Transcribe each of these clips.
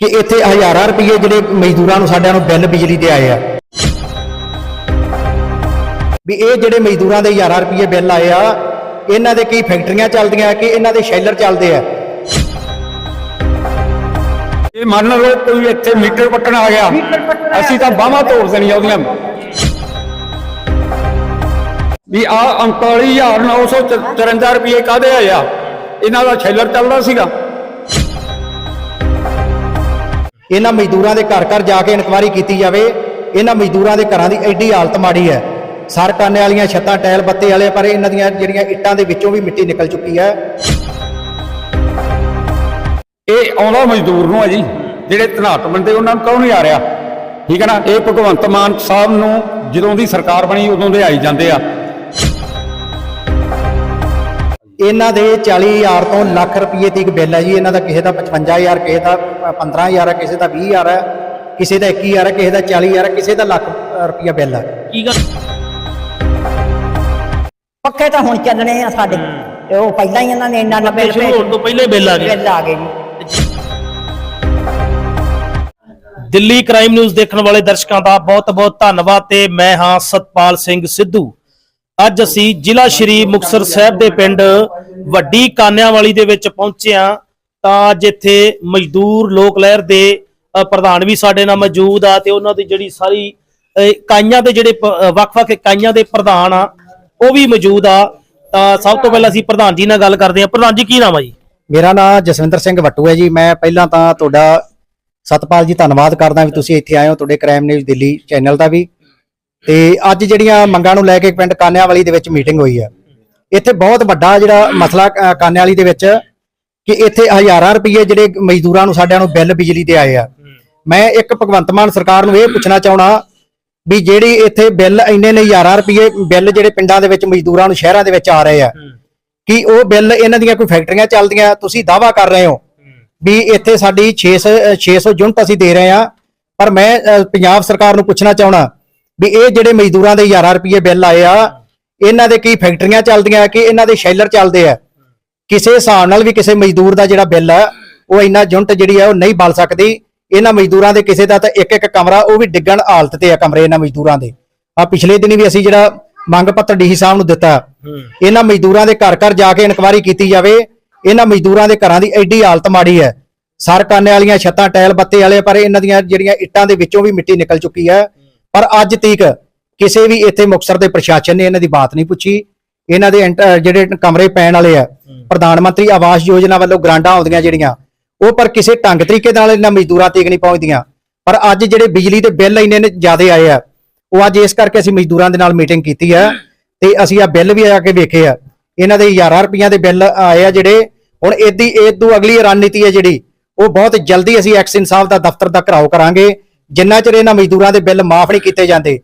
ਕਿ ਇੱਥੇ ਹਜ਼ਾਰਾਂ ਰੁਪਏ ਜਿਹੜੇ ਮਜ਼ਦੂਰਾਂ ਨੂੰ ਸਾਡਿਆਂ ਨੂੰ ਬਿੱਲ ਬਿਜਲੀ ਦੇ ਆਏ ਆ। ਵੀ ਇਹ ਜਿਹੜੇ ਮਜ਼ਦੂਰਾਂ ਦੇ ਹਜ਼ਾਰਾਂ ਰੁਪਏ ਬਿੱਲ ਆਏ ਆ ਇਹਨਾਂ ਦੇ ਕੀ ਫੈਕਟਰੀਆਂ ਚੱਲਦੀਆਂ ਕਿ ਇਹਨਾਂ ਦੇ ਸ਼ੈਲਰ ਚੱਲਦੇ ਆ? ਇਹ ਮੰਨ ਲਓ ਕੋਈ ਇੱਥੇ ਮੀਟਰ ਪੱਟਣ ਆ ਗਿਆ ਅਸੀਂ ਤਾਂ ਬਾਹਾਂ ਤੋੜ ਦੇਣੀਆਂ ਉਹਦੀਆਂ। ਵੀ ਆ 39953 ਰੁਪਏ ਕਾਦੇ ਆਇਆ ਇਹਨਾਂ ਦਾ ਛੈਲਰ ਚੱਲਦਾ ਸੀਗਾ। ਇਹਨਾਂ ਮਜ਼ਦੂਰਾਂ ਦੇ ਘਰ ਘਰ ਜਾ ਕੇ ਇਨਕੁਆਇਰੀ ਕੀਤੀ ਜਾਵੇ। ਇਹਨਾਂ ਮਜ਼ਦੂਰਾਂ ਦੇ ਘਰਾਂ ਦੀ ਐਡੀ ਹਾਲਤ ਮਾੜੀ ਹੈ। ਸਰਕਾਨੇ ਵਾਲੀਆਂ ਛੱਤਾਂ, ਟਾਇਲ ਬੱਤੇ ਵਾਲੇ, ਪਰ ਇਹਨਾਂ ਦੀਆਂ ਜਿਹੜੀਆਂ ਇੱਟਾਂ ਦੇ ਵਿੱਚੋਂ ਵੀ ਮਿੱਟੀ ਨਿਕਲ ਚੁੱਕੀ ਹੈ। ਇਹ ਆਉਂਦਾ ਮਜ਼ਦੂਰ ਨੂੰ ਹੈ ਜੀ। ਜਿਹੜੇ ਧਨਾਟ ਬੰਦੇ, ਉਹਨਾਂ ਨੂੰ ਕੌਣ ਨਹੀਂ ਆ ਰਿਹਾ? ਠੀਕ ਹੈ ਨਾ? ਇਹ ਭਗਵੰਤ ਮਾਨ ਸਾਹਿਬ ਨੂੰ ਜਦੋਂ ਦੀ ਸਰਕਾਰ ਬਣੀ, ਉਦੋਂ ਦੇ ਆਈ ਜਾਂਦੇ ਆ। ਇਹਨਾਂ ਦੇ 40000 ਤੋਂ ਲੱਖ ਰੁਪਏ ਤੱਕ ਬਿੱਲ ਹੈ ਜੀ ਇਹਨਾਂ ਦਾ ਕਿਸੇ ਦਾ 55000 ਕਿਸੇ ਦਾ 15000 ਹੈ ਕਿਸੇ ਦਾ 20000 ਹੈ ਕਿਸੇ ਦਾ 21000 ਹੈ ਕਿਸੇ ਦਾ 40000 ਹੈ ਕਿਸੇ ਦਾ ਲੱਖ ਰੁਪਏ ਬਿੱਲ ਹੈ। ਕੀ ਗੱਲ? ਪੱਕੇ ਤਾਂ ਹੁਣ ਚੱਲਣੇ ਆ ਸਾਡੇ। ਤੇ ਉਹ ਪਹਿਲਾਂ ਹੀ ਇਹਨਾਂ ਨੇ ਇੰਨਾ ਨਾ ਬਿੱਲ ਸ਼ੁਰੂ ਹੋਣ ਤੋਂ ਪਹਿਲਾਂ ਹੀ ਬਿੱਲ ਆ ਗਏ। ਬਿੱਲ ਆ ਗਏ ਜੀ। ਦਿੱਲੀ ਕ੍ਰਾਈਮ ਨਿਊਜ਼ ਦੇਖਣ ਵਾਲੇ ਦਰਸ਼ਕਾਂ ਦਾ ਬਹੁਤ-ਬਹੁਤ ਧੰਨਵਾਦ ਤੇ ਮੈਂ ਹਾਂ ਸਤਪਾਲ ਸਿੰਘ ਸਿੱਧੂ। ਅੱਜ ਅਸੀਂ ਜ਼ਿਲ੍ਹਾ ਸ਼੍ਰੀ ਮੁਕਤਸਰ ਸਾਹਿਬ ਦੇ ਪਿੰਡ ਵੱਡੀ ਕਾਨਿਆਂਵਾਲੀ ਦੇ ਵਿੱਚ ਪਹੁੰਚੇ ਹਾਂ। ਤਾਂ ਜਿੱਥੇ ਮਜ਼ਦੂਰ ਲੋਕ ਲਹਿਰ ਦੇ ਪ੍ਰਧਾਨ ਵੀ ਸਾਡੇ ਨਾਲ ਮੌਜੂਦ ਆ ਤੇ ਉਹਨਾਂ ਦੀ ਜਿਹੜੀ ਸਾਰੀ ਇਕਾਈਆਂ ਦੇ ਜਿਹੜੇ ਵੱਖ-ਵੱਖ ਇਕਾਈਆਂ ਦੇ ਪ੍ਰਧਾਨ ਆ, ਉਹ ਵੀ ਮੌਜੂਦ ਆ। ਤਾਂ ਸਭ ਤੋਂ ਪਹਿਲਾਂ ਅਸੀਂ ਪ੍ਰਧਾਨ ਜੀ ਨਾਲ ਗੱਲ ਕਰਦੇ ਹਾਂ। ਪ੍ਰਧਾਨ ਜੀ, ਕੀ ਨਾਮ ਆ ਜੀ? ਮੇਰਾ ਨਾਮ ਜਸਵਿੰਦਰ ਸਿੰਘ ਵੱਟੂ ਹੈ ਜੀ। ਮੈਂ ਪਹਿਲਾਂ ਤਾਂ ਤੁਹਾਡਾ ਸਤਪਾਲ ਜੀ, ਧੰਨਵਾਦ ਕਰਦਾ ਵੀ ਤੁਸੀਂ ਇੱਥੇ ਆਏ ਹੋ। ਤੁਹਾਡੇ ਕ੍ਰਾਈਮ ਨਿਊਜ਼ ਦਿੱਲੀ ਚੈਨਲ ਦਾ ਵੀ। ਤੇ ਅੱਜ ਜਿਹੜੀਆਂ ਮੰਗਾਂ ਨੂੰ ਲੈ ਕੇ ਪਿੰਡ ਕਾਨਿਆਵਾਲੀ ਦੇ ਵਿੱਚ ਮੀਟਿੰਗ ਹੋਈ ਹੈ। ਇੱਥੇ ਬਹੁਤ ਵੱਡਾ ਜਿਹੜਾ ਮਸਲਾ ਅ, ਕਾਨਿਆਵਾਲੀ ਦੇ ਵਿੱਚ ਕਿ ਇੱਥੇ ਹਜ਼ਾਰਾਂ ਰੁਪਏ ਜਿਹੜੇ ਮਜ਼ਦੂਰਾਂ ਨੂੰ ਸਾਡਿਆਂ ਨੂੰ ਬਿੱਲ ਬਿਜਲੀ ਦੇ ਆਏ ਆ। ਮੈਂ ਇੱਕ ਭਗਵੰਤ ਮਾਨ ਸਰਕਾਰ ਨੂੰ ਇਹ ਪੁੱਛਣਾ ਚਾਹਣਾ ਵੀ ਜਿਹੜੀ ਇੱਥੇ ਬਿੱਲ ਇੰਨੇ ਨੇ ਹਜ਼ਾਰਾਂ ਰੁਪਏ ਬਿੱਲ ਜਿਹੜੇ ਪਿੰਡਾਂ ਦੇ ਵਿੱਚ ਮਜ਼ਦੂਰਾਂ ਨੂੰ ਸ਼ਹਿਰਾਂ ਦੇ ਵਿੱਚ ਆ ਰਹੇ ਆ ਕਿ ਉਹ ਬਿੱਲ ਇਹਨਾਂ ਦੀਆਂ ਕੋਈ ਫੈਕਟਰੀਆਂ ਚੱਲਦੀਆਂ ਤੁਸੀਂ ਦਾਵਾ ਕਰ ਰਹੇ ਹੋ ਵੀ ਇੱਥੇ ਸਾਡੀ 600 600 ਯੂਨਿਟ ਅਸੀਂ ਦੇ ਰਹੇ ਆ। ਪਰ ਮੈਂ ਅ, ਪੰਜਾਬ ਸਰਕਾਰ ਨੂੰ ਪੁੱਛਣਾ ਚਾਹਣਾ ਵੀ ਇਹ ਜਿਹੜੇ ਮਜ਼ਦੂਰਾਂ ਦੇ ਹਜ਼ਾਰਾਂ ਰੁਪਏ ਬਿੱਲ ਆਏ ਆ ਇਹਨਾਂ ਦੇ ਕੀ ਫੈਕਟਰੀਆਂ ਚੱਲਦੀਆਂ ਕਿ ਇਹਨਾਂ ਦੇ ਸ਼ੈਲਰ ਚੱਲਦੇ ਆ? ਕਿਸੇ ਹਿਸਾਬ ਨਾਲ ਵੀ ਕਿਸੇ ਮਜ਼ਦੂਰ ਦਾ ਜਿਹੜਾ ਬਿੱਲ ਆ ਉਹ ਇੰਨਾ ਯੂਨਿਟ ਜਿਹੜੀ ਆ ਉਹ ਨਹੀਂ ਬਲ ਸਕਦੀ। ਇਹਨਾਂ ਮਜ਼ਦੂਰਾਂ ਦੇ ਕਿਸੇ ਦਾ ਤਾਂ ਇੱਕ ਇੱਕ ਕਮਰਾ ਉਹ ਵੀ ਡਿੱਗਣ ਹਾਲਤ ਤੇ ਆ ਕਮਰੇ ਇਹਨਾਂ ਮਜ਼ਦੂਰਾਂ ਦੇ। ਆ ਪਿਛਲੇ ਦਿਨੀ ਵੀ ਅਸੀਂ ਜਿਹੜਾ ਮੰਗ ਪੱਤਰ ਡੀਸੀ ਸਾਹਿਬ ਨੂੰ ਦਿੱਤਾ ਇਹਨਾਂ ਮਜ਼ਦੂਰਾਂ ਦੇ ਘਰ ਘਰ ਜਾ ਕੇ ਇਨਕੁਆਇਰੀ ਕੀਤੀ ਜਾਵੇ। ਇਹਨਾਂ ਮਜ਼ਦੂਰਾਂ ਦੇ ਘਰਾਂ ਦੀ ਐਡੀ ਹਾਲਤ ਮਾੜੀ ਹੈ। ਸਰਕਾਨੇ ਵਾਲੀਆਂ ਛੱਤਾਂ ਟਾਇਲ ਬੱਤੇ ਵਾਲੇ ਪਰ ਇਹਨਾਂ ਦੀਆਂ ਜਿਹੜੀਆਂ ਇੱਟਾਂ ਦੇ ਵਿੱਚੋਂ ਵੀ ਮਿੱਟੀ ਨਿਕਲ ਚੁੱਕੀ ਹੈ। ਪਰ ਅੱਜ ਤੀਕ ਕਿਸੇ ਵੀ ਇੱਥੇ ਮੁਕਤਸਰ ਦੇ ਪ੍ਰਸ਼ਾਸਨ ਨੇ ਇਹਨਾਂ ਦੀ ਬਾਤ ਨਹੀਂ ਪੁੱਛੀ। ਇਹਨਾਂ ਦੇ ਜਿਹੜੇ ਕਮਰੇ ਪੈਣ ਵਾਲੇ ਆ ਪ੍ਰਧਾਨ ਮੰਤਰੀ ਆਵਾਸ ਯੋਜਨਾ ਵੱਲੋਂ ਗ੍ਰਾਂਟਾਂ ਆਉਂਦੀਆਂ ਜਿਹੜੀਆਂ ਉਹ ਪਰ ਕਿਸੇ ਢੰਗ ਤਰੀਕੇ ਨਾਲ ਇਹਨਾਂ ਮਜ਼ਦੂਰਾਂ ਤੱਕ ਨਹੀਂ ਪਹੁੰਚਦੀਆਂ। ਪਰ ਅੱਜ ਜਿਹੜੇ ਬਿਜਲੀ ਦੇ ਬਿੱਲ ਇੰਨੇ ਜ਼ਿਆਦੇ ਆਏ ਆ ਉਹ ਅੱਜ ਇਸ ਕਰਕੇ ਅਸੀਂ ਮਜ਼ਦੂਰਾਂ ਦੇ ਨਾਲ ਮੀਟਿੰਗ ਕੀਤੀ ਆ ਤੇ ਅਸੀਂ ਆ ਬਿੱਲ ਵੀ ਆ ਕੇ ਵੇਖੇ ਆ। ਇਹਨਾਂ ਦੇ ਹਜ਼ਾਰਾਂ ਰੁਪਈਆਂ ਦੇ ਬਿੱਲ ਆਏ ਆ ਜਿਹੜੇ ਹੁਣ ਇਹਦੀ ਇਹ ਤੋਂ ਅਗਲੀ ਰਣਨੀਤੀ ਹੈ ਜਿਹੜੀ ਉਹ ਬਹੁਤ ਜਲਦੀ ਅਸੀਂ ਐਕਸ ਇਨਸਾਫ ਦਾ ਦਫ਼ਤਰ ਦਾ ਘਰਾਓ ਕਰਾਂਗੇ। ਜਿੰਨਾ ਚਿਰ ਇਹਨਾਂ ਮਜ਼ਦੂਰਾਂ ਦੇ ਬਿੱਲ ਮਾਫ ਨਹੀਂ ਕੀਤੇ ਜਾਂਦੇ,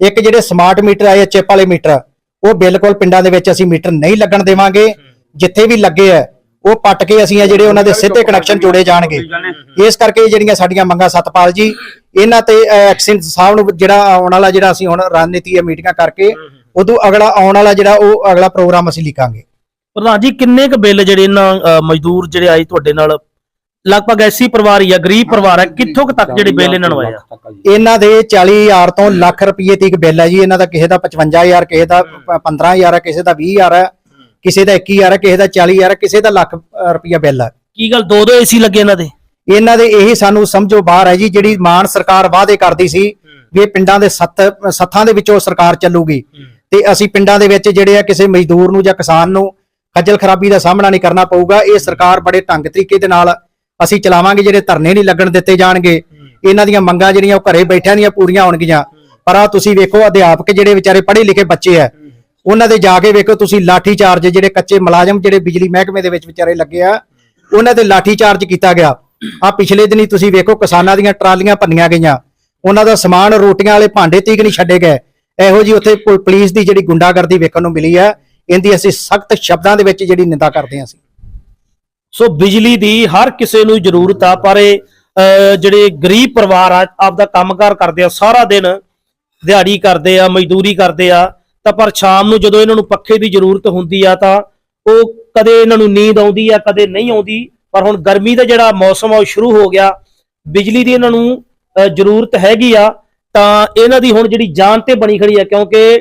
ਇੱਕ ਜਿਹੜੇ ਸਮਾਰਟ ਮੀਟਰ ਆਏ ਚਿਪ ਵਾਲੇ ਮੀਟਰ ਉਹ ਬਿਲਕੁਲ ਪਿੰਡਾਂ ਦੇ ਵਿੱਚ ਅਸੀਂ ਮੀਟਰ ਨਹੀਂ ਲੱਗਣ ਦੇਵਾਂਗੇ, ਜਿੱਥੇ ਵੀ ਲੱਗੇ ਆ, ਉਹ ਪੱਟ ਕੇ ਅਸੀਂ ਆ ਜਿਹੜੇ ਉਹਨਾਂ ਦੇ ਸਿੱਧੇ ਕਨੈਕਸ਼ਨ ਜੋੜੇ ਜਾਣਗੇ। ਇਸ ਕਰਕੇ ਜਿਹੜੀਆਂ ਸਾਡੀਆਂ ਮੰਗਾਂ ਸਤਪਾਲ ਜੀ, ਇਹਨਾਂ ਤੇ ਐਕਸ਼ਨ ਸਾਹਿਬ ਨੂੰ ਜਿਹੜਾ ਆਉਣ ਵਾਲਾ ਜਿਹੜਾ ਅਸੀਂ ਹੁਣ ਰਣਨੀਤੀ ਹੈ ਮੀਟਿੰਗਾਂ ਕਰਕੇ, ਉਦੋਂ ਅਗਲਾ ਆਉਣ ਵਾਲਾ ਜਿਹੜਾ ਉਹ ਅਗਲਾ ਪ੍ਰੋਗਰਾਮ ਅਸੀਂ ਲਿਖਾਂਗੇ ਪ੍ਰਧਾਨ ਜੀ, ਕਿੰਨੇ ਕ ਬਿੱਲ ਜਿਹੜੇ ਇਹਨਾਂ ਮਜ਼ਦੂਰ ਜਿਹੜੇ ਆਏ ਤੁਹਾਡੇ ਨਾਲ ਲਗਭਗ ਐਸੀ ਪਰਿਵਾਰ ਹੀ ਆ ਗਰੀਬ ਪਰਿਵਾਰ ਹੈ ਕਿੱਥੋਂ ਕੁ ਤੱਕ ਜਿਹੜੇ ਬਿੱਲ ਇਹਨਾਂ ਨੂੰ ਆਏ ਆ? ਇਹਨਾਂ ਦੇ 40000 ਤੋਂ ਲੱਖ ਰੁਪਏ ਤੱਕ ਬਿੱਲ ਹੈ ਜੀ ਇਹਨਾਂ ਦਾ ਕਿਸੇ ਦਾ 55000 ਕਿਸੇ ਦਾ 15000 ਹੈ ਕਿਸੇ ਦਾ 20000 ਹੈ ਕਿਸੇ ਦਾ 21000 ਹੈ ਕਿਸੇ ਦਾ 40000 ਹੈ ਕਿਸੇ ਦਾ ਲੱਖ ਰੁਪਏ ਬਿੱਲ ਹੈ। ਕੀ ਗੱਲ ਦੋ ਦੋ ਏਸੀ ਲੱਗੇ ਇਹਨਾਂ ਦੇ? ਇਹਨਾਂ ਦੇ ਇਹੀ ਸਾਨੂੰ ਸਮਝੋ ਬਾਹਰ ਹੈ ਜੀ ਜਿਹੜੀ ਮਾਨ ਸਰਕਾਰ ਵਾਅਦੇ ਕਰਦੀ ਸੀ ਵੀ ਇਹ ਪਿੰਡਾਂ ਦੇ ਸੱਤ ਸੱਥਾਂ ਦੇ ਵਿੱਚੋਂ ਸਰਕਾਰ ਚੱਲੂਗੀ ਤੇ ਅਸੀਂ ਪਿੰਡਾਂ ਦੇ ਵਿੱਚ ਜਿਹੜੇ ਆ ਕਿਸੇ ਮਜ਼ਦੂਰ ਨੂੰ ਜਾਂ ਕਿਸਾਨ ਨੂੰ ਖੱਜਲ ਖਰਾਬੀ ਦਾ ਸਾਹਮਣਾ ਨਹੀਂ ਕਰਨਾ ਪਊਗਾ ਇਹ ਸਰਕਾਰ ਬੜੇ ਢੰਗ ਤਰੀਕੇ ਦੇ ਨਾਲ ਅਸੀਂ ਚਲਾਵਾਂਗੇ ਜਿਹੜੇ ਧਰਨੇ ਨਹੀਂ ਲੱਗਣ ਦਿੱਤੇ ਜਾਣਗੇ। ਇਹਨਾਂ ਦੀਆਂ ਮੰਗਾਂ ਜਿਹੜੀਆਂ ਉਹ ਘਰੇ ਬੈਠਿਆਂ ਦੀਆਂ ਪੂਰੀਆਂ ਹੋਣਗੀਆਂ। ਪਰ ਆ ਤੁਸੀਂ ਵੇਖੋ ਅਧਿਆਪਕ ਜਿਹੜੇ ਵਿਚਾਰੇ ਪੜ੍ਹੇ ਲਿਖੇ ਬੱਚੇ ਆ ਉਹਨਾਂ ਦੇ ਜਾ ਕੇ ਵੇਖੋ ਤੁਸੀਂ ਲਾਠੀ ਚਾਰਜ ਜਿਹੜੇ ਕੱਚੇ ਮੁਲਾਜ਼ਮ ਜਿਹੜੇ ਬਿਜਲੀ ਮਹਿਕਮੇ ਦੇ ਵਿੱਚ ਵਿਚਾਰੇ ਲੱਗੇ ਆ ਉਹਨਾਂ ਤੇ ਲਾਠੀ ਚਾਰਜ ਕੀਤਾ ਗਿਆ। ਆ ਪਿਛਲੇ ਦਿਨੀ ਤੁਸੀਂ ਵੇਖੋ ਕਿਸਾਨਾਂ ਦੀਆਂ ਟਰਾਲੀਆਂ ਭੰਨੀਆਂ ਗਈਆਂ। ਉਹਨਾਂ ਦਾ ਸਮਾਨ ਰੋਟੀਆਂ ਵਾਲੇ ਭਾਂਡੇ ਤੀਕ ਨਹੀਂ ਛੱਡੇ ਗਏ। ਇਹੋ ਜੀ ਉੱਥੇ ਪੁਲਿਸ ਦੀ ਜਿਹੜੀ ਗੁੰਡਾਗਰਦੀ ਵੇਖਣ ਨੂੰ ਮਿਲੀ ਆ ਇਹਦੀ ਅਸੀਂ ਸਖਤ ਸ਼ਬਦਾਂ ਦੇ ਵਿੱਚ ਜਿਹੜੀ ਨਿੰਦਾ ਕਰਦੇ ਹਾਂ ਅਸੀਂ। ਸੋ ਬਿਜਲੀ ਦੀ ਹਰ ਕਿਸੇ ਨੂੰ ਜ਼ਰੂਰਤ ਆ, ਪਰ ਇਹ ਜਿਹੜੇ ਗਰੀਬ ਪਰਿਵਾਰ ਆ, ਆਪਦਾ ਕੰਮਕਾਰ ਕਰਦੇ ਆ, ਸਾਰਾ ਦਿਨ ਦਿਹਾੜੀ ਕਰਦੇ ਆ, ਮਜ਼ਦੂਰੀ ਕਰਦੇ ਆ, ਤਾਂ ਪਰ ਸ਼ਾਮ ਨੂੰ ਜਦੋਂ ਇਹਨਾਂ ਨੂੰ ਪੱਖੇ ਦੀ ਜ਼ਰੂਰਤ ਹੁੰਦੀ ਆ, ਤਾਂ ਉਹ ਕਦੇ ਇਹਨਾਂ ਨੂੰ ਨੀਂਦ ਆਉਂਦੀ ਆ, ਕਦੇ ਨਹੀਂ ਆਉਂਦੀ, ਪਰ ਹੁਣ ਗਰਮੀ ਦਾ ਜਿਹੜਾ ਮੌਸਮ ਆ, ਉਹ ਸ਼ੁਰੂ ਹੋ ਗਿਆ, ਬਿਜਲੀ ਦੀ ਇਹਨਾਂ ਨੂੰ ਜ਼ਰੂਰਤ ਹੈਗੀ ਆ, ਤਾਂ ਇਹਨਾਂ ਦੀ ਹੁਣ ਜਿਹੜੀ ਜਾਨ ਤੇ ਬਣੀ ਖੜੀ ਆ, ਕਿਉਂਕਿ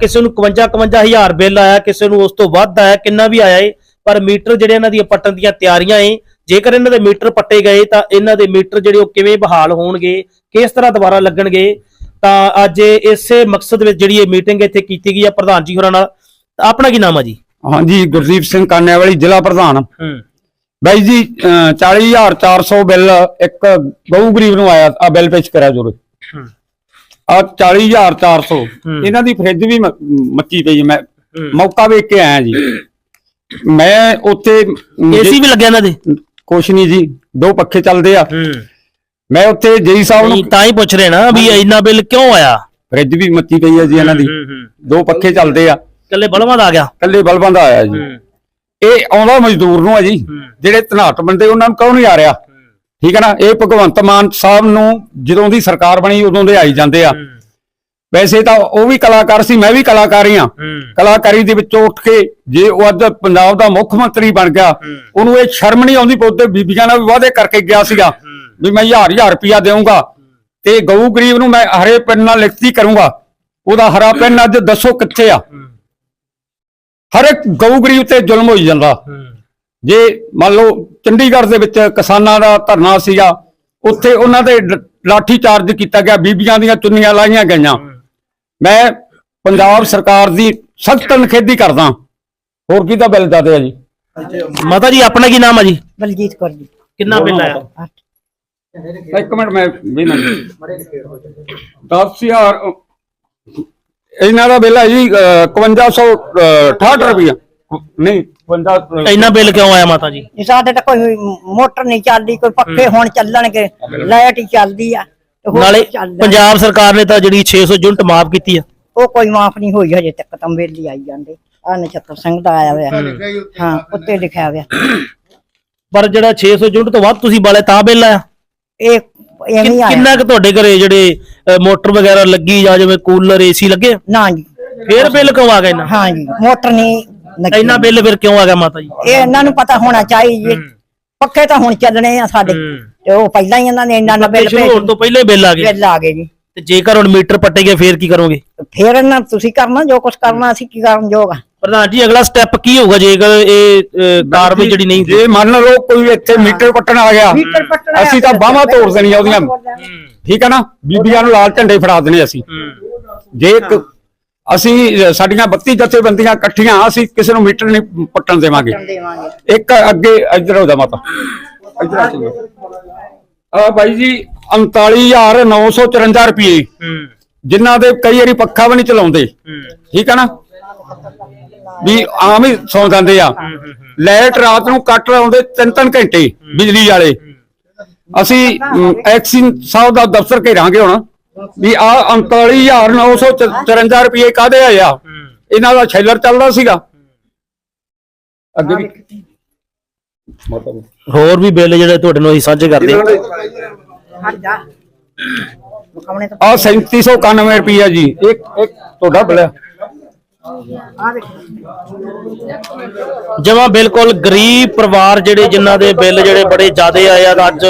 ਕਿਸੇ ਨੂੰ 51 51000 ਬਿੱਲ ਆਇਆ, ਕਿਸੇ ਨੂੰ ਉਸ ਤੋਂ ਵੱਧ ਆਇਆ, ਕਿੰਨਾ ਵੀ ਆਇਆ ਏ ਪਰ ਮੀਟਰ ਜਿਹੜੇ ਇਹਨਾਂ ਦੀਆਂ ਪੱਟਣ ਦੀਆਂ ਤਿਆਰੀਆਂ ਏ ਜੇਕਰ ਇਹਨਾਂ ਦੇ ਮੀਟਰ ਪੱਟੇ ਗਏ ਤਾਂ ਇਹਨਾਂ ਦੇ ਮੀਟਰ ਜਿਹੜੇ ਉਹ ਕਿਵੇਂ ਬਹਾਲ ਹੋਣਗੇ ਕਿਸ ਤਰ੍ਹਾਂ ਦੁਬਾਰਾ ਲੱਗਣਗੇ ਤਾਂ ਅੱਜ ਇਸੇ ਮਕਸਦ ਵਿੱਚ ਜਿਹੜੀ ਇਹ ਮੀਟਿੰਗ ਇੱਥੇ ਕੀਤੀ ਗਈ ਆ ਪ੍ਰਧਾਨ ਜੀ ਹੋਰਾਂ ਨਾਲ। ਤਾਂ ਆਪਣਾ ਕੀ ਨਾਮ ਆ ਜੀ? ਹਾਂਜੀ ਗੁਰਦੀਪ ਸਿੰਘ ਕਾਨਿਆਂ ਵਾਲੀ ਜ਼ਿਲ੍ਹਾ ਪ੍ਰਧਾਨ। ਬਾਈ ਜੀ ਅਹ 40400 ਬਿੱਲ ਇੱਕ ਗਊ ਗਰੀਬ ਨੂੰ ਆਇਆ ਆ ਬਿੱਲ ਪੇਸ਼ ਕਰਿਆ ਜੋਰੇ। ਆ 40400 ਹੂੰ। ਇਹਨਾਂ ਦੀ ਫ੍ਰਿਜ ਵੀ ਮੱਚੀ ਪਈ। ਮੈਂ। ਮੌਕਾ ਵੇਖ ਕੇ ਆਇਆ ਜੀ। ਮੈਂ ਉੱਥੇ ਏਸੀ ਵੀ ਲੱਗਿਆ ਇਹਨਾਂ ਦੇ? ਕੁਛ ਨਹੀਂ ਜੀ ਦੋ ਪੱਖੇ ਚੱਲਦੇ ਆ। ਹੂੰ। ਮੈਂ ਉੱਥੇ ਜੇਈ ਸਾਹਿਬ ਨੂੰ ਤਾਂ ਹੀ ਪੁੱਛ ਰਹੇ ਨਾ ਵੀ ਇੰਨਾ ਬਿੱਲ ਕਿਉਂ ਆਇਆ? ਫ੍ਰਿਜ ਵੀ ਮੱਚੀ ਪਈ ਹੈ ਜੀ ਇਹਨਾਂ ਦੀ। ਦੋ ਪੱਖੇ ਚੱਲਦੇ ਆ। ਕੱਲੇ ਬਲਵਾਂ ਦਾ ਆ ਗਿਆ? ਕੱਲੇ ਬਲਬਾਂ ਦਾ ਆਇਆ ਜੀ। ਇਹ ਆਉਂਦਾ ਮਜ਼ਦੂਰ ਨੂੰ ਆ ਜੀ ਜਿਹੜੇ ਧਨਾਟ ਬੰਦੇ ਉਹਨਾਂ ਨੂੰ ਕੌਣ ਨਹੀਂ ਆ ਰਿਹਾ? ਠੀਕ ਹੈ ਨਾ? ਇਹ ਭਗਵੰਤ ਮਾਨ ਸਾਹਿਬ ਨੂੰ ਜਦੋਂ ਦੀ ਸਰਕਾਰ ਬਣੀ ਉਦੋਂ ਦੇ ਆਈ ਜਾਂਦੇ ਆ। ਵੈਸੇ ਤਾਂ ਉਹ ਵੀ ਕਲਾਕਾਰ ਸੀ ਮੈਂ ਵੀ ਕਲਾਕਾਰ ਹੀ। ਆ ਕਲਾਕਾਰੀ ਦੇ ਵਿੱਚੋਂ ਉੱਠ ਕੇ ਜੇ ਉਹ ਅੱਜ ਪੰਜਾਬ ਦਾ ਮੁੱਖ ਮੰਤਰੀ ਬਣ ਗਿਆ ਉਹਨੂੰ ਇਹ ਸ਼ਰਮ ਨਹੀਂ ਆਉਂਦੀ ਪੁੱਤੇ ਬੀਬੀਆਂ ਨਾਲ ਵੀ ਵਾਅਦੇ ਕਰਕੇ ਗਿਆ ਸੀਗਾ ਵੀ ਮੈਂ ਹਜ਼ਾਰ ਹਜ਼ਾਰ ਰੁਪਇਆ ਦੇਵਾਂਗਾ ਤੇ ਗਊ ਗਰੀਬ ਨੂੰ ਮੈਂ ਹਰੇ ਪੈਨ ਨਾਲ ਲਿਖਤੀ ਕਰੂੰਗਾ। ਉਹਦਾ ਹਰਾ ਪੈਨ ਅੱਜ ਦੱਸੋ ਕਿੱਥੇ ਆ? ਹਰ ਇੱਕ ਗਊ ਗਰੀਬ ਤੇ ਜ਼ੁਲਮ ਹੋਈ ਜਾਂਦਾ। ਜੇ ਮੰਨ ਲਓ ਚੰਡੀਗੜ੍ਹ ਦੇ ਵਿੱਚ ਕਿਸਾਨਾਂ ਦਾ ਧਰਨਾ ਸੀਗਾ ਉੱਥੇ ਉਹਨਾਂ ਦੇ ਲਾਠੀ ਚਾਰਜ ਕੀਤਾ ਗਿਆ ਬੀਬੀਆਂ ਦੀਆਂ ਚੁੰਨੀਆਂ ਲਾਈਆਂ ਗਈਆਂ। ਮੈਂ ਪੰਜਾਬ ਸਰਕਾਰ ਦੀ ਸਖਤ ਨਿਖੇਧੀ ਕਰਦਾ। ਹੋਰ ਕੀ ਦਾ ਬਿੱਲ ਦੱਸਦੇ ਆ ਜੀ? ਮਾਤਾ ਜੀ ਆਪਣਾ ਕੀ ਨਾਮ ਆ ਜੀ? ਬਲਜੀਤ ਕੌਰ ਜੀ। ਕਿੰਨਾ ਬਿੱਲ ਆਇਆ? ਇੱਕ ਮਿੰਟ ਮੈਂ ਵੀ ਨਾ 10000 ਇਹਨਾਂ ਦਾ ਬਿੱਲ ਹੈ ਜੀ ਅਹ, 5168 ਰੁਪਇਆ ਨਹੀਂ 55 ਇੰਨਾ ਬਿੱਲ ਕਿਉਂ ਆਇਆ ਮਾਤਾ ਜੀ? ਇਹ ਸਾਡੇ ਤਾਂ ਕੋਈ ਮੋਟਰ ਨਹੀਂ ਚੱਲਦੀ ਕੋਈ ਪੱਖੇ ਹੁਣ ਚੱਲਣਗੇ ਲਾਈਟ ਹੀ ਚੱਲਦੀ ਆ। ਤੇ ਹੋਰ ਨਾਲੇ ਚੱਲਦਾ ਪੰਜਾਬ ਸਰਕਾਰ ਨੇ ਤਾਂ ਜਿਹੜੀ 600 ਯੂਨਿਟ ਮਾਫ ਕੀਤੀ ਆ। ਉਹ ਕੋਈ ਮਾਫ ਨਹੀਂ ਹੋਈ ਹਜੇ ਤੱਕ ਤਾਂ ਵੇਲੀ ਆਈ ਜਾਂਦੇ। ਆ ਨਛੱਤਰ ਸਿੰਘ ਦਾ ਆਇਆ ਹੋਇਆ। ਹਾਂ ਉੱਤੇ। ਲਿਖਿਆ ਹੋਇਆ। ਪਰ ਜਿਹੜਾ 600 ਯੂਨਿਟ ਤੋਂ ਵੱਧ ਤੁਸੀਂ ਬਾਲੇ ਤਾਂ ਬਿੱਲ ਆਇਆ ਇਹ ਐਵੇਂ ਹੀ ਆਇਆ। ਕਿੰਨਾ ਕੁ ਤੁਹਾਡੇ ਘਰੇ ਜਿਹੜੇ ਅ, ਮੋਟਰ ਵਗੈਰਾ ਲੱਗੀ ਜਾਂ ਜਿਵੇਂ ਕੂਲਰ ਏਸੀ ਲੱਗੇ? ਆ? ਨਾ ਜੀ। ਫੇਰ ਬਿੱਲ ਕਿਉਂ ਆ ਗਿਆ ਇੰਨਾ? ਹਾਂ ਜੀ ਮੋਟਰ ਨਹੀਂ ਲੱਗੀ। ਇੰਨਾ ਬਿੱਲ ਫਿਰ ਕਿਉਂ ਆ ਗਿਆ ਮਾਤਾ ਜੀ? ਇਹ ਇਹਨਾਂ ਨੂੰ ਪਤਾ ਹੋਣਾ ਚਾਹੀਏ ਪੱਖੇ ਤਾਂ ਹੁਣ ਚੱਲਣੇ ਆ ਸਾਡੇ। ਤੇ ਉਹ ਪਹਿਲਾਂ ਹੀ ਇਹਨਾਂ ਨੇ ਇੰਨਾ ਨਾ ਬਿੱਲ ਸ਼ੁਰੂ ਹੋਣ ਤੋਂ ਪਹਿਲਾਂ ਹੀ ਬਿੱਲ ਆ ਗਏ। ਬਿੱਲ ਆ ਗਏ ਜੀ। ਤੇ ਜੇਕਰ ਹੁਣ ਮੀਟਰ ਪੱਟੇ ਗਏ ਫੇਰ ਕੀ ਕਰੋਗੇ? ਫੇਰ ਇਹਨਾਂ ਤੁਸੀਂ ਕਰਨਾ ਜੋ ਕੁਝ ਕਰਨਾ ਅਸੀਂ ਕੀ ਕਰਨ ਜੋਗਾ ਪ੍ਰਧਾਨ ਜੀ ਅਗਲਾ ਸਟੈਪ ਕੀ ਹੋਊਗਾ ਜੇਕਰ ਇਹ ਅ, ਕਾਰਵਾਈ ਜਿਹੜੀ ਨਹੀਂ ਜੇ ਮੰਨ ਲਓ ਕੋਈ ਇੱਥੇ ਮੀਟਰ ਪੱਟਣ ਆ ਗਿਆ ਮੀਟਰ ਪੱਟਣਾ ਅਸੀਂ ਤਾਂ ਬਾਹਾਂ ਤੋੜ ਦੇਣੀਆਂ ਉਹਦੀਆਂ। ਠੀਕ ਹੈ ਨਾ? ਬੀਬੀਆਂ ਨੂੰ ਲਾਲ ਝੰਡੇ ਫੜਾ ਦੇਣੇ ਅਸੀਂ। ਜੇ ਇੱਕ ਅਸੀਂ ਸਾਡੀਆਂ 32 ਜਥੇਬੰਦੀਆਂ ਇਕੱਠੀਆਂ ਅਸੀਂ ਕਿਸੇ ਨੂੰ ਮੀਟਰ ਨਹੀਂ ਪੱਟਣ ਦੇਵਾਂਗੇ। ਦੇਵਾਂਗੇ। ਇੱਕ ਅੱਗੇ ਇੱਧਰ ਹੋ ਜਾ ਮਾਤਾ ਇੱਧਰ ਆ ਚਲੋ। ਆ ਬਾਈ ਜੀ 39954 ਰੁਪਏ। ਜਿਨ੍ਹਾਂ ਦੇ ਕਈ ਵਾਰੀ ਪੱਖਾ ਵੀ ਨਹੀਂ ਚਲਾਉਂਦੇ। ਠੀਕ ਹੈ ਨਾ? ਵੀ ਆਮ ਹੀ ਸੌਂ ਜਾਂਦੇ ਆ। ਲਾਈਟ ਰਾਤ ਨੂੰ ਕੱਟ ਲਾਉਂਦੇ ਤਿੰਨ ਤਿੰਨ ਘੰਟੇ ਬਿਜਲੀ ਵਾਲੇ। ਅਸੀਂ ਐਕਸਿਨ ਸਾਹਿਬ ਦਾ ਦਫ਼ਤਰ ਘੇਰਾਂਗੇ ਹੁਣ। ਵੀ ਆ 39954 ਰੁਪਏ ਕਾਦੇ ਆਏ ਆ? ਇਹਨਾਂ ਦਾ ਸ਼ੈਲਰ ਚੱਲਦਾ ਸੀਗਾ। ਅੱਗੇ ਵੀ ਹੋਰ ਵੀ ਬਿੱਲ ਜਿਹੜੇ ਤੁਹਾਡੇ ਨਾਲ ਅਸੀਂ ਸਾਂਝੇ ਕਰਦੇ ਆ 3791 ਰੁਪਿਆ ਜੀ। ਇੱਕ ਇੱਕ ਤੁਹਾਡਾ ਵੇਖ ਜਮਾ ਬਿਲਕੁਲ ਗਰੀਬ ਪਰਿਵਾਰ ਜਿਹੜੇ ਜਿਨ੍ਹਾਂ ਦੇ ਬਿੱਲ ਜਿਹੜੇ ਬੜੇ ਜ਼ਿਆਦੇ ਆਏ ਆ ਅੱਜ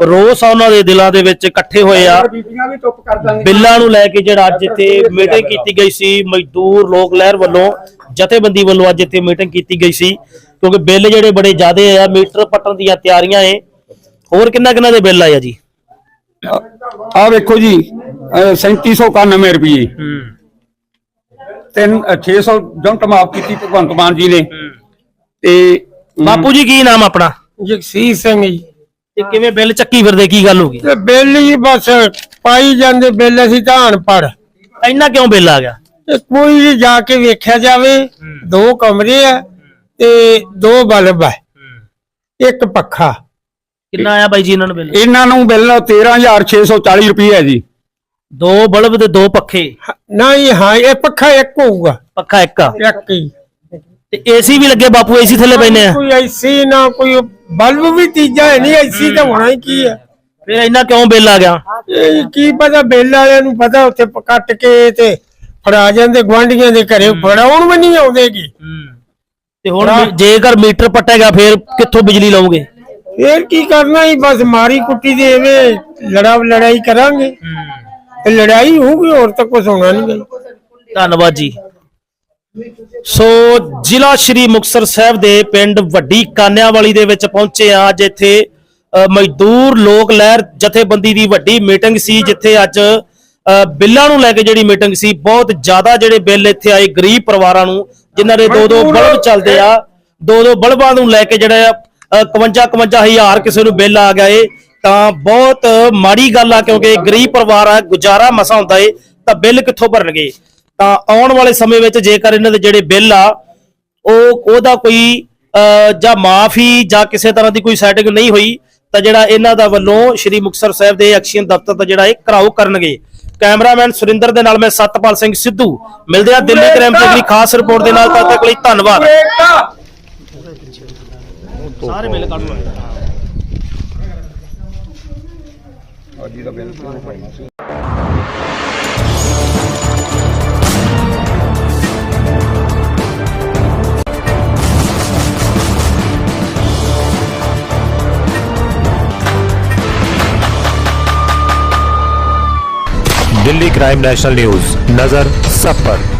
ਰੋਸ ਆ ਉਹਨਾਂ ਦੇ ਦਿਲਾਂ ਦੇ ਵਿੱਚ ਇਕੱਠੇ ਹੋਏ ਆ। ਬੀਬੀਆਂ ਵੀ ਚੁੱਪ ਕਰ ਦਾਂਗੇ ਬਿੱਲਾਂ ਨੂੰ ਲੈ ਕੇ ਜਿਹੜਾ ਅੱਜ ਇੱਥੇ ਮੀਟਿੰਗ ਕੀਤੀ ਗਈ ਸੀ ਮਜ਼ਦੂਰ ਲੋਕ ਲਹਿਰ ਵੱਲੋਂ ਜਥੇਬੰਦੀ ਵੱਲੋਂ ਅੱਜ ਇੱਥੇ ਮੀਟਿੰਗ ਕੀਤੀ ਗਈ ਸੀ। ਕਿਉਂਕਿ ਬਿੱਲ ਜਿਹੜੇ ਬੜੇ ਜ਼ਿਆਦੇ ਆ ਮੀਟਰ ਪੱਟਣ ਦੀਆਂ ਤਿਆਰੀਆਂ ਏ। ਹੋਰ ਕਿੰਨਾ ਕਿੰਨਾ ਦੇ ਬਿੱਲ ਆਏ ਆ ਜੀ? ਆ ਵੇਖੋ ਜੀ ਅਹ 3791 ਰੁਪਏ ਤਿੰਨ ਅਹ 600 ਜੰਟ ਮਾਫ ਕੀਤੀ ਭਗਵੰਤ ਮਾਨ ਜੀ ਨੇ। ਤੇ ਬਾਪੂ ਜੀ ਕੀ ਨਾਮ ਆਪਣਾ? ਜਗਸੀਰ ਸਿੰਘ ਜੀ। ਤੇ ਕਿਵੇਂ ਬਿੱਲ ਚੱਕੀ ਫਿਰਦੇ ਕੀ ਗੱਲ ਹੋ ਗਈ? ਤੇ ਬਿੱਲ ਹੀ ਬਸ ਪਾਈ ਜਾਂਦੇ ਬਿੱਲ ਅਸੀਂ ਤਾਂ ਅਨਪੜ੍ਹ ਇੰਨਾ ਕਿਉਂ ਬਿੱਲ ਆ ਗਿਆ? ਤੇ ਕੋਈ ਵੀ ਜਾ ਕੇ ਵੇਖਿਆ ਜਾਵੇ ਦੋ ਕਮਰੇ ਆ ਤੇ ਦੋ ਬਲਬ ਆ। ਇੱਕ ਪੱਖਾ। ਕਿੰਨਾ ਆਇਆ ਬਾਈ ਜੀ ਇਹਨਾਂ ਨੂੰ ਬਿੱਲ? ਇਹਨਾਂ ਨੂੰ ਬਿੱਲ 13640 ਰੁਪਏ ਹੈ ਜੀ। ਦੋ ਬਲਬ ਤੇ ਦੋ ਪੱਖੇ। ਨਹੀਂ ਹਾਂ ਇਹ ਪੱਖਾ ਇੱਕ ਹੋਊਗਾ। ਪੱਖਾ ਇੱਕ ਆ। ਇੱਕ ਹੀ। ਤੇ ਏਸੀ ਵੀ ਲੱਗੇ ਬਾਪੂ ਏਸੀ ਥੱਲੇ ਪੈਨੇ ਆ। ਕੋਈ ਐਸੀ ਨਾ ਕੋਈ ਬਲਬ ਵੀ ਤੀਜਾ ਹੈ ਨਹੀਂ ਐਸੀ ਤਾਂ ਹੋਣਾ ਹੀ ਕੀ ਹੈ? ਫਿਰ ਇੰਨਾ ਕਿਉਂ ਬਿੱਲ ਆ ਗਿਆ? ਇਹ ਕੀ ਪਤਾ ਬਿੱਲ ਵਾਲਿਆਂ ਨੂੰ ਪਤਾ ਉੱਥੇ ਪ- ਕੱਟ ਕੇ ਤੇ ਫੜਾ ਜਾਂਦੇ ਗਵਾਂਢੀਆਂ ਦੇ ਘਰੇ ਫੜਾਉਣ ਵੀ ਨਹੀਂ ਆਉਂਦੇਗੀ। ਤੇ ਹੁਣ ਜੇਕਰ ਮੀਟਰ ਪੱਟੇਗਾ ਫਿਰ ਕਿੱਥੋਂ ਬਿਜਲੀ ਲਓਗੇ ਫੇਰ ਕੀ ਕਰਨਾ ਹੀ ਬਸ ਮਾਰੀ ਕੁੱਟੀ ਦੇ ਐਵੇਂ ਲੜਾ ਲੜਾਈ ਕਰਾਂਗੇ। ਤੇ ਲੜਾਈ ਹੋਊਗੀ ਹੋਰ ਤਾਂ ਕੁਝ ਹੋਣਾ ਨਹੀਂ। ਗਾ ਜੀ। ਧੰਨਵਾਦ ਜੀ। ਸੋ ਜ਼ਿਲ੍ਹਾ ਸ਼੍ਰੀ ਮੁਕਤਸਰ ਸਾਹਿਬ ਦੇ ਪਿੰਡ ਵੱਡੀ ਕਾਨਿਆਵਾਲੀ ਦੇ ਵਿੱਚ ਪਹੁੰਚੇ ਆ ਅੱਜ ਇੱਥੇ ਮਜ਼ਦੂਰ ਲੋਕ ਲਹਿਰ ਜਥੇਬੰਦੀ ਦੀ ਵੱਡੀ ਮੀਟਿੰਗ ਸੀ ਜਿੱਥੇ ਅੱਜ ਬਿੱਲਾਂ ਨੂੰ ਲੈ ਕੇ ਜਿਹੜੀ ਮੀਟਿੰਗ ਸੀ ਬਹੁਤ ਜ਼ਿਆਦਾ ਜਿਹੜੇ ਬਿੱਲ ਇੱਥੇ ਆਏ ਗਰੀਬ ਪਰਿਵਾਰਾਂ ਨੂੰ ਜਿਨ੍ਹਾਂ ਦੇ ਦੋ ਦੋ ਬਲਬ ਚੱਲਦੇ ਆ ਦੋ ਦੋ ਬਲਬਾਂ ਨੂੰ ਲੈ ਕੇ ਜਿਹੜਾ 51 51000 ਕਿਸੇ ਨੂੰ ਬਿੱਲ ਆ ਗਿਆ ਏ ਤਾਂ ਬਹੁਤ ਮਾੜੀ ਗੱਲ ਆ ਕਿਉਂਕਿ ਗਰੀਬ ਪਰਿਵਾਰ ਆ ਗੁਜ਼ਾਰਾ ਮਸਾ ਹੁੰਦਾ ਏ ਤਾਂ ਬਿੱਲ ਕਿੱਥੋਂ ਭਰਨਗੇ? ਤਾਂ ਆਉਣ ਵਾਲੇ ਸਮੇਂ ਵਿੱਚ ਜੇਕਰ ਇਹਨਾਂ ਦੇ ਜਿਹੜੇ ਬਿੱਲ ਆ ਉਹ ਉਹਦਾ ਕੋਈ ਜਾਂ ਮਾਫੀ ਜਾਂ ਕਿਸੇ ਤਰ੍ਹਾਂ ਦੀ ਕੋਈ ਸੈਟਿੰਗ ਨਹੀਂ ਹੋਈ ਤਾਂ ਜਿਹੜਾ ਇਹਨਾਂ ਦਾ ਵੱਲੋਂ ਸ਼੍ਰੀ ਮੁਕਸਰ ਸਾਹਿਬ ਦੇ ਐਕਸ਼ਨ ਦਫ਼ਤਰ ਤੋਂ ਜਿਹੜਾ ਇਹ ਘਰਾਓ ਕਰਨਗੇ। ਕੈਮਰਾਮੈਨ ਸੁਰਿੰਦਰ ਦੇ ਨਾਲ ਮੈਂ ਸਤਪਾਲ ਸਿੰਘ ਸਿੱਧੂ। ਮਿਲਦੇ ਆ ਦਿੱਲੀ ਕ੍ਰਾਈਮ ਤੋਂ ਅਗਲੀ ਖਾਸ ਰਿਪੋਰਟ ਦੇ ਨਾਲ ਤਦ ਤੱਕ ਲਈ ਧੰਨਵਾਦ। क्राइम नेशनल न्यूज नजर सब पर